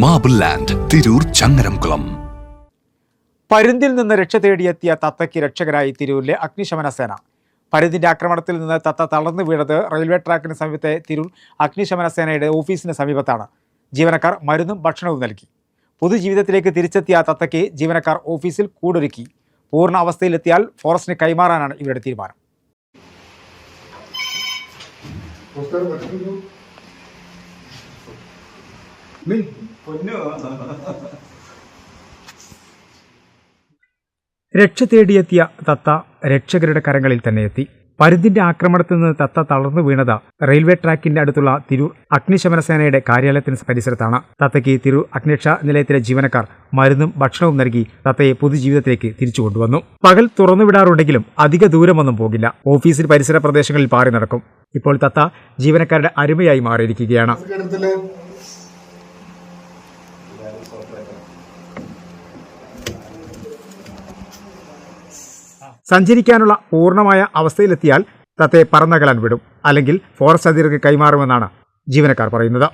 Marble land Tirur Changaramkulam പരുന്തിൽ നിന്ന് രക്ഷ തേടിയെത്തിയ തത്തയ്ക്ക് രക്ഷകരായി തിരൂരിലെ അഗ്നിശമന സേന. പരുന്തിന്റെ ആക്രമണത്തിൽ നിന്ന് തത്ത തളർന്നു വീണത് റെയിൽവേ ട്രാക്കിന് സമീപത്തെ തിരൂർ അഗ്നിശമന സേനയുടെ ഓഫീസിന് സമീപത്താണ്. ജീവനക്കാർ മരുന്നും ഭക്ഷണവും നൽകി. പൊതുജീവിതത്തിലേക്ക് തിരിച്ചെത്തിയ തത്തയ്ക്ക് ജീവനക്കാർ ഓഫീസിൽ കൂടൊരുക്കി. പൂർണ അവസ്ഥയിലെത്തിയാൽ ഫോറസ്റ്റിന് കൈമാറാനാണ് ഇവരുടെ തീരുമാനം. രക്ഷ തേടിയെത്തിയ തത്ത രക്ഷകരുടെ കരങ്ങളിൽ തന്നെ എത്തി. പരുന്തിന്റെ ആക്രമണത്തിൽ നിന്ന് തത്ത തളർന്നു വീണത് റെയിൽവേ ട്രാക്കിന്റെ അടുത്തുള്ള തിരൂർ അഗ്നിശമന സേനയുടെ കാര്യാലയത്തിന് പരിസരത്താണ്. തത്തയ്ക്ക് തിരൂർ അഗ്നിരക്ഷാ നിലയത്തിലെ ജീവനക്കാർ മരുന്നും ഭക്ഷണവും നൽകി തത്തയെ പൊതുജീവിതത്തിലേക്ക് തിരിച്ചു കൊണ്ടുവന്നു. പകൽ തുറന്നുവിടാറുണ്ടെങ്കിലും അധിക ദൂരമൊന്നും പോകില്ല. ഓഫീസിൽ പരിസര പ്രദേശങ്ങളിൽ പാറി നടക്കും. ഇപ്പോൾ തത്ത ജീവനക്കാരുടെ അരുമയായി മാറിയിരിക്കുകയാണ്. സഞ്ചരിക്കാനുള്ള പൂർണമായ അവസ്ഥയിലെത്തിയാൽ തത്തെ പറന്നകലാൻ വിടും. അല്ലെങ്കിൽ ഫോറസ്റ്റ് അധികൃതർക്ക് കൈമാറുമെന്നാണ് ജീവനക്കാർ പറയുന്നത്.